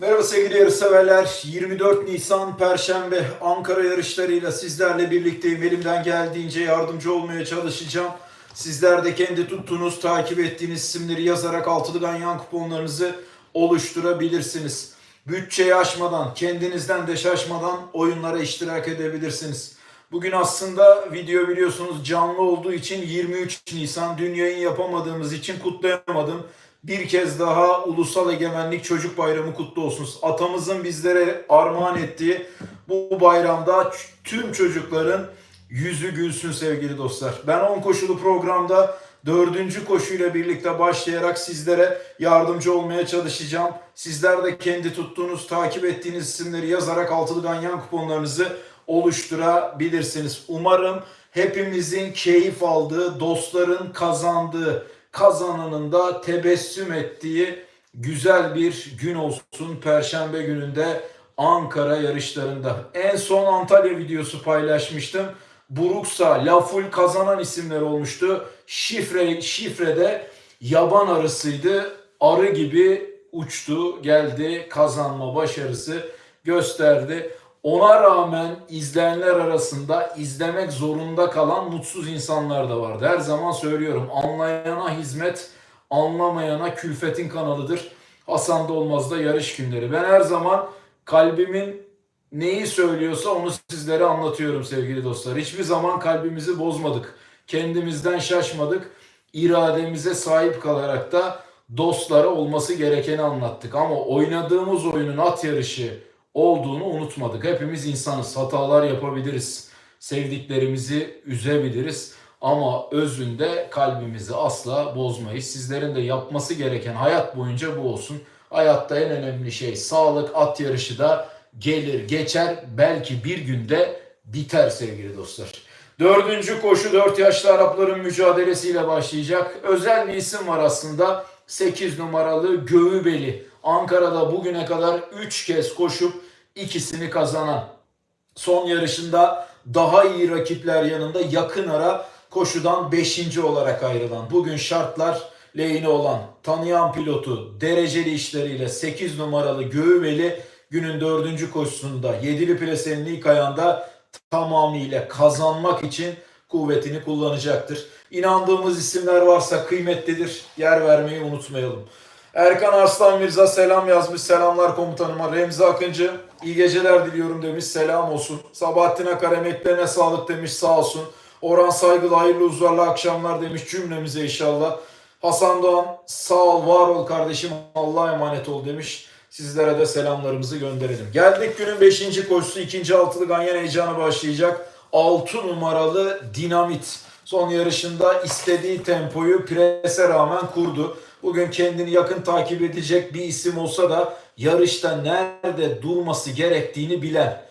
Merhaba sevgili yarışseverler. 24 Nisan Perşembe Ankara yarışlarıyla sizlerle birlikteyim. Elimden geldiğince yardımcı olmaya çalışacağım. Sizler de kendi tuttuğunuz, takip ettiğiniz isimleri yazarak altılı ganyan kuponlarınızı oluşturabilirsiniz. Bütçeyi aşmadan, kendinizden de şaşmadan oyunlara iştirak edebilirsiniz. Bugün aslında video biliyorsunuz canlı olduğu için 23 Nisan dün yayın yapamadığımız için kutlayamadım. Bir kez daha Ulusal Egemenlik Çocuk Bayramı kutlu olsun. Atamızın bizlere armağan ettiği bu bayramda tüm çocukların yüzü gülsün sevgili dostlar. Ben 10 koşulu programda dördüncü koşuyla birlikte başlayarak sizlere yardımcı olmaya çalışacağım. Sizler de kendi tuttuğunuz, takip ettiğiniz isimleri yazarak altılı ganyan kuponlarınızı oluşturabilirsiniz. Umarım hepimizin keyif aldığı, dostların kazandığı, kazananın da tebessüm ettiği güzel bir gün olsun Perşembe gününde Ankara yarışlarında. En son Antalya videosu paylaşmıştım. Buruksa, Laful kazanan isimler olmuştu. Şifre, şifrede yaban arısıydı. Arı gibi uçtu, geldi, kazanma başarısı gösterdi. Ona rağmen izleyenler arasında izlemek zorunda kalan mutsuz insanlar da vardı. Her zaman söylüyorum anlayana hizmet, anlamayana külfetin kanalıdır. Hasan Dolmaz'da yarış günleri. Ben her zaman kalbimin neyi söylüyorsa onu sizlere anlatıyorum sevgili dostlar. Hiçbir zaman kalbimizi bozmadık. Kendimizden şaşmadık. İrademize sahip kalarak da dostlara olması gerekeni anlattık. Ama oynadığımız oyunun at yarışı olduğunu unutmadık. Hepimiz insanız. Hatalar yapabiliriz. Sevdiklerimizi üzebiliriz. Ama özünde kalbimizi asla bozmayız. Sizlerin de yapması gereken hayat boyunca bu olsun. Hayatta en önemli şey sağlık, at yarışı da gelir geçer. Belki bir günde biter sevgili dostlar. Dördüncü koşu 4 yaşlı Arapların mücadelesiyle başlayacak. Özel bir isim var aslında. 8 numaralı Göğübeli. Ankara'da bugüne kadar 3 kez koşup ikisini kazanan. Son yarışında daha iyi rakipler yanında yakın ara koşudan 5. olarak ayrılan. Bugün şartlar lehine olan tanıyan pilotu dereceli işleriyle 8 numaralı Göğübeli günün 4. koşusunda 7'li plasenin ilk ayağında tamamıyla kazanmak için kuvvetini kullanacaktır. İnandığımız isimler varsa kıymetlidir. Yer vermeyi unutmayalım. Erkan Arslan Mirza selam yazmış. Selamlar komutanıma. Remzi Akıncı iyi geceler diliyorum demiş. Selam olsun. Sabahattin Akar emeklerine sağlık demiş. Sağ olsun. Orhan Saygılı hayırlı huzurlu akşamlar demiş cümlemize inşallah. Hasan Doğan sağ ol var ol kardeşim Allah'a emanet ol demiş. Sizlere de selamlarımızı gönderelim. Geldik günün 5. koşusu 2. altılı ganyan heyecanı başlayacak. 6 numaralı Dinamit. Son yarışında istediği tempoyu prese rağmen kurdu. Bugün kendini yakın takip edecek bir isim olsa da yarışta nerede durması gerektiğini bilen,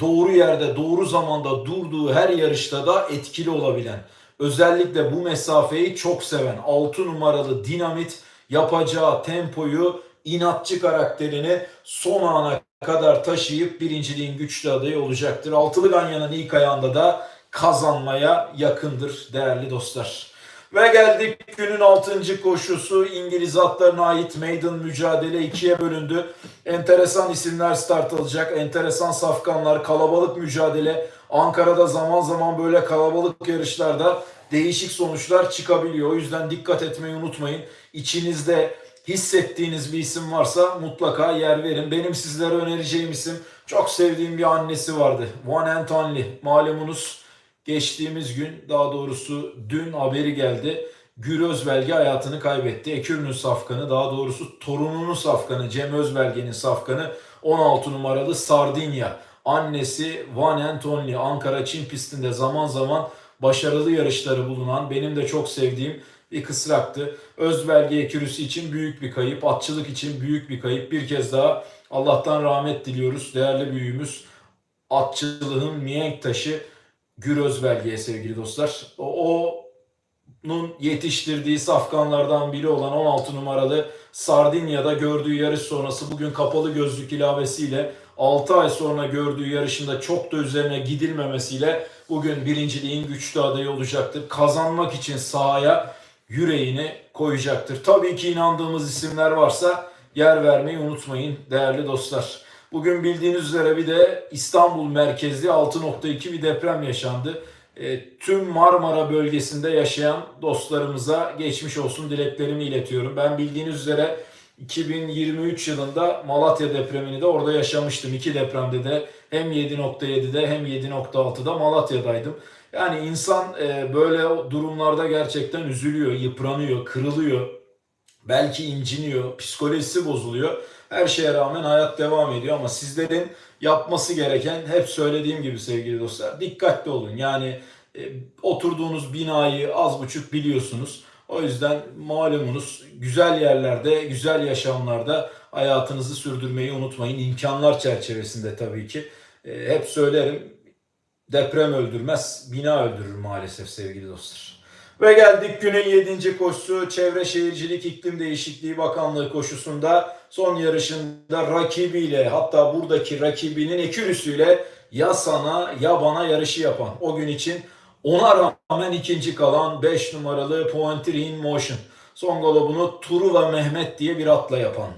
doğru yerde, doğru zamanda durduğu her yarışta da etkili olabilen, özellikle bu mesafeyi çok seven 6 numaralı Dinamit yapacağı tempoyu, inatçı karakterini son ana kadar taşıyıp birinciliğin güçlü adayı olacaktır. Altılı Ganyan'ın ilk ayağında da kazanmaya yakındır değerli dostlar. Ve geldik günün 6. koşusu İngiliz atlarına ait maiden mücadele ikiye bölündü. Enteresan isimler start alacak. Enteresan safkanlar, kalabalık mücadele. Ankara'da zaman zaman böyle kalabalık yarışlarda değişik sonuçlar çıkabiliyor. O yüzden dikkat etmeyi unutmayın. İçinizde hissettiğiniz bir isim varsa mutlaka yer verin. Benim sizlere önereceğim isim çok sevdiğim bir annesi vardı. One and Only. Malumunuz geçtiğimiz gün daha doğrusu dün haberi geldi. Gür Özbelge hayatını kaybetti. Ekürn'ün safkanı daha doğrusu torununun safkanı Cem Özbelge'nin safkanı 16 numaralı Sardinya. Annesi and Only Ankara Çin pistinde zaman zaman başarılı yarışları bulunan benim de çok sevdiğim bir kısraktı. Özbelge ekürüsü için büyük bir kayıp, atçılık için büyük bir kayıp. Bir kez daha Allah'tan rahmet diliyoruz. Değerli büyüğümüz atçılığın mihenk taşı Gür Özbelge'ye sevgili dostlar. O, onun yetiştirdiği safkanlardan biri olan 16 numaralı Sardinya'da gördüğü yarış sonrası bugün kapalı gözlük ilavesiyle 6 ay sonra gördüğü yarışında çok da üzerine gidilmemesiyle bugün birinciliğin güçlü adayı olacaktır. Kazanmak için sahaya yüreğini koyacaktır. Tabii ki inandığımız isimler varsa yer vermeyi unutmayın değerli dostlar. Bugün bildiğiniz üzere bir de İstanbul merkezli 6.2 bir deprem yaşandı. E, tüm Marmara bölgesinde yaşayan dostlarımıza geçmiş olsun dileklerimi iletiyorum. Ben bildiğiniz üzere 2023 yılında Malatya depremini de orada yaşamıştım. İki depremde de hem 7.7'de hem 7.6'da Malatya'daydım. Yani insan e, böyle durumlarda gerçekten üzülüyor, yıpranıyor, kırılıyor. Belki inciniyor, psikolojisi bozuluyor. Her şeye rağmen hayat devam ediyor ama sizlerin yapması gereken hep söylediğim gibi sevgili dostlar dikkatli olun. Yani e, oturduğunuz binayı az buçuk biliyorsunuz. O yüzden malumunuz güzel yerlerde, güzel yaşamlarda hayatınızı sürdürmeyi unutmayın. İmkanlar çerçevesinde tabii ki. E, hep söylerim deprem öldürmez, bina öldürür maalesef sevgili dostlar. Ve geldik günün 7. koşusu Çevre Şehircilik İklim Değişikliği Bakanlığı koşusunda son yarışında rakibiyle hatta buradaki rakibinin ekürüsüyle ya sana ya bana yarışı yapan o gün için ona rağmen ikinci kalan 5 numaralı Pointer in Motion. Son galobunu Turuva Mehmet diye bir atla yapan.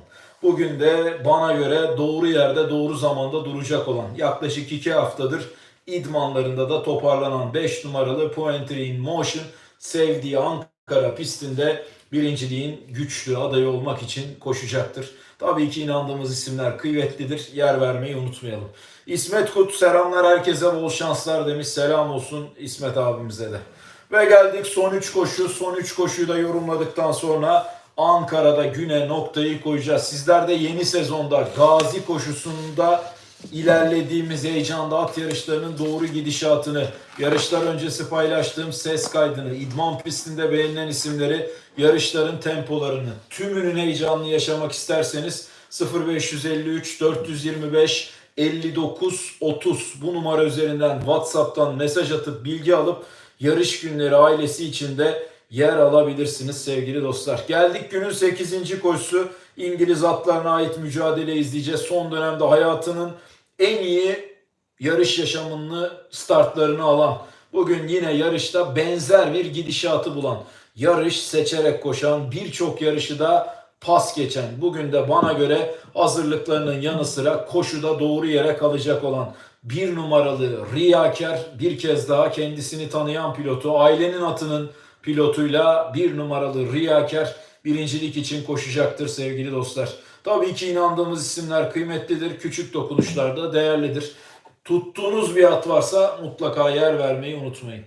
Bugün de bana göre doğru yerde doğru zamanda duracak olan yaklaşık 2 haftadır idmanlarında da toparlanan 5 numaralı Pointer in Motion sevdiği Ankara pistinde birinciliğin güçlü adayı olmak için koşacaktır. Tabii ki inandığımız isimler kıymetlidir. Yer vermeyi unutmayalım. İsmet Kut selamlar herkese bol şanslar demiş. Selam olsun İsmet abimize de. Ve geldik son 3 koşu. Son 3 koşuyu da yorumladıktan sonra Ankara'da güne noktayı koyacağız. Sizler de yeni sezonda Gazi koşusunda ilerlediğimiz heyecanda at yarışlarının doğru gidişatını, yarışlar öncesi paylaştığım ses kaydını, idman pistinde beğenilen isimleri, yarışların tempolarını, tümünün heyecanını yaşamak isterseniz 0553 425 59 30 bu numara üzerinden WhatsApp'tan mesaj atıp bilgi alıp yarış günleri ailesi içinde yer alabilirsiniz sevgili dostlar. Geldik günün 8. koşusu İngiliz atlarına ait mücadele izleyeceğiz. Son dönemde hayatının en iyi yarış yaşamını startlarını alan, bugün yine yarışta benzer bir gidişatı bulan, yarış seçerek koşan, birçok yarışı da pas geçen, bugün de bana göre hazırlıklarının yanı sıra koşuda doğru yere kalacak olan bir numaralı Riyakar bir kez daha kendisini tanıyan pilotu, ailenin atının pilotuyla bir numaralı Riyakar birincilik için koşacaktır sevgili dostlar. Tabii ki inandığımız isimler kıymetlidir. Küçük dokunuşlarda değerlidir. Tuttuğunuz bir at varsa mutlaka yer vermeyi unutmayın.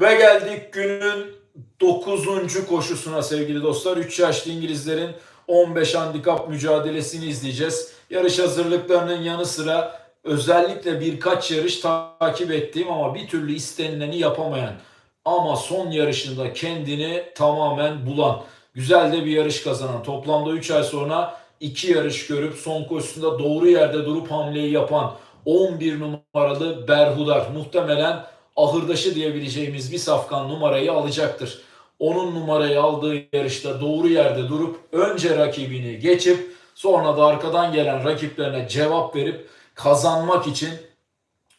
Ve geldik günün 9. koşusuna sevgili dostlar. 3 yaşlı İngilizlerin 15 handikap mücadelesini izleyeceğiz. Yarış hazırlıklarının yanı sıra özellikle birkaç yarış takip ettiğim ama bir türlü istenileni yapamayan ama son yarışında kendini tamamen bulan, güzel de bir yarış kazanan, toplamda 3 ay sonra iki yarış görüp son koşusunda doğru yerde durup hamleyi yapan 11 numaralı Berhudar muhtemelen ahırdaşı diyebileceğimiz bir safkan numarayı alacaktır. Onun numarayı aldığı yarışta doğru yerde durup önce rakibini geçip sonra da arkadan gelen rakiplerine cevap verip kazanmak için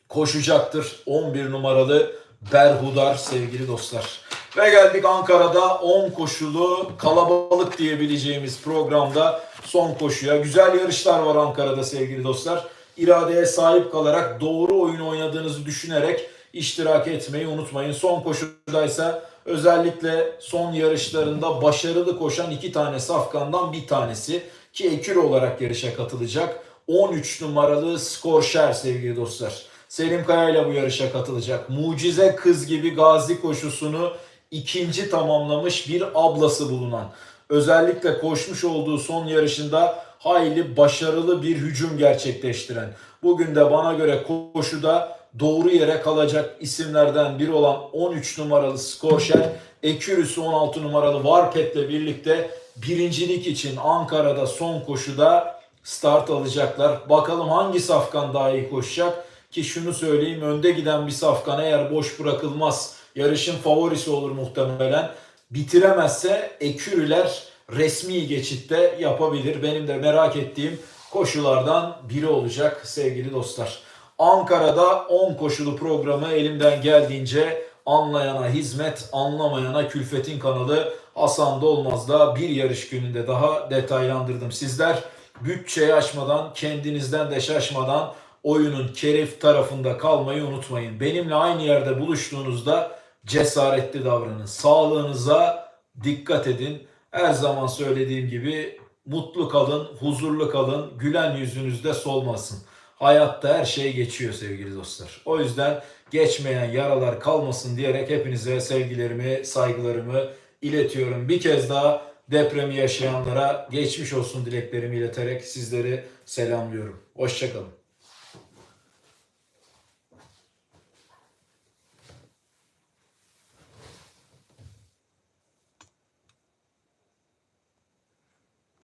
koşacaktır 11 numaralı Berhudar sevgili dostlar. Ve geldik Ankara'da 10 koşulu kalabalık diyebileceğimiz programda son koşuya. Güzel yarışlar var Ankara'da sevgili dostlar. İradeye sahip kalarak doğru oyun oynadığınızı düşünerek iştirak etmeyi unutmayın. Son koşudaysa özellikle son yarışlarında başarılı koşan iki tane safkandan bir tanesi ki ekür olarak yarışa katılacak. 13 numaralı Skorşer sevgili dostlar. Selim Kaya ile bu yarışa katılacak. Mucize kız gibi gazi koşusunu ikinci tamamlamış bir ablası bulunan. Özellikle koşmuş olduğu son yarışında hayli başarılı bir hücum gerçekleştiren. Bugün de bana göre koşuda doğru yere kalacak isimlerden biri olan 13 numaralı Skorşer, Ekürüsü 16 numaralı Varpet'le birlikte birincilik için Ankara'da son koşuda start alacaklar. Bakalım hangi safkan daha iyi koşacak? Ki şunu söyleyeyim önde giden bir safkan eğer boş bırakılmaz yarışın favorisi olur muhtemelen. Bitiremezse ekürüler resmi geçitte yapabilir. Benim de merak ettiğim koşulardan biri olacak sevgili dostlar. Ankara'da 10 koşulu programı elimden geldiğince anlayana hizmet, anlamayana külfetin kanalı Hasan Dolmaz'da bir yarış gününde daha detaylandırdım. Sizler bütçeyi aşmadan, kendinizden de şaşmadan oyunun kerif tarafında kalmayı unutmayın. Benimle aynı yerde buluştuğunuzda cesaretli davranın. Sağlığınıza dikkat edin. Her zaman söylediğim gibi mutlu kalın, huzurlu kalın, gülen yüzünüzde solmasın. Hayatta her şey geçiyor sevgili dostlar. O yüzden geçmeyen yaralar kalmasın diyerek hepinize sevgilerimi, saygılarımı iletiyorum. Bir kez daha depremi yaşayanlara geçmiş olsun dileklerimi ileterek sizleri selamlıyorum. Hoşçakalın.